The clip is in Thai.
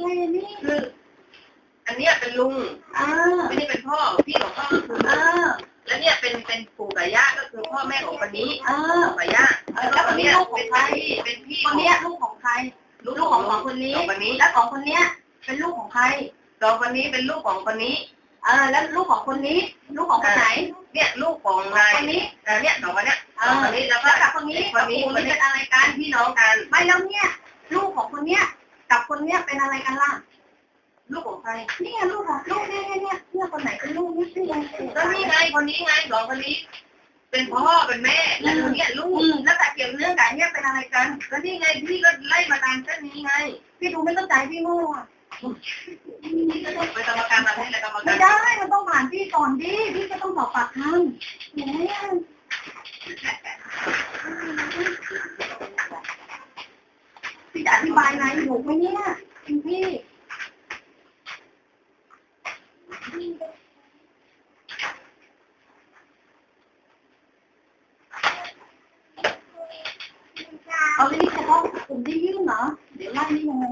เลยนี่คืออันเนี้ยเป็นลุงอ่าไม่ได้เป็นพ่อพี่ของพ่อก็คืออ่าแล้วเนี่ยเป็นเป็นปู่กับย่าก็คือพ่อแม่ของคนนี้อ่าปู่กับย่าเออแล้วคนนี้ลูกของใครเป็นพี่คนเนี้ยลูกของใครลูกของสองคนนี้สองคนนี้ แล้วสองคนเนี้ย เป็นลูกของใครสองคนนี้เป็นลูกของคนนี้เออแล้วลูกของคนนี้ ลูกของคนไหน เนี่ยลูกของนายคนนี้เออเนี่ยสองคนเนี้ยเอสองอคนนี้แล้วก็แล้วกับคนนี้คนนี้กับคนนี้เป็นอะไรกันพี่น้องกันไม่แล้วเนี่ย ลูกของคนเนี้ย กับคนเนี้ยเป็นอะไรกันล่ะลูกของใครเนี่ยลูกของลูกเนี่ยเนี่ยเนี่ยเนี่ยคนไหนเป็นลูกนี่ชื่ออะไรก็นี่ไงคนนี้ไงสองคนนี้ เป็นพ่อเป็นแม่แล้วคนเนี้ยลูกอืมแล้วแต่เกี่ยวเรื่องกับเนี่ยเป็นอะไรกันก็นี่ไงพี่ก็ไล่มาตามเส้นนี้ไง พี่ดูไม่เข้าใจพี่โง่อะไปกรรมการมาให้แล้วกรรมไม่การได้มันต้องผ่านพี่ก่อนดิพี่ก็ต้องสอบปากคำเนี่ย พี่จะอธิบายนายถูกไหมเนี่ยคุณพี่เอาเรื่องเฉพาะกลุ่มที่ยื่นเหรอ เดี๋ยวไล่นี่ยังไง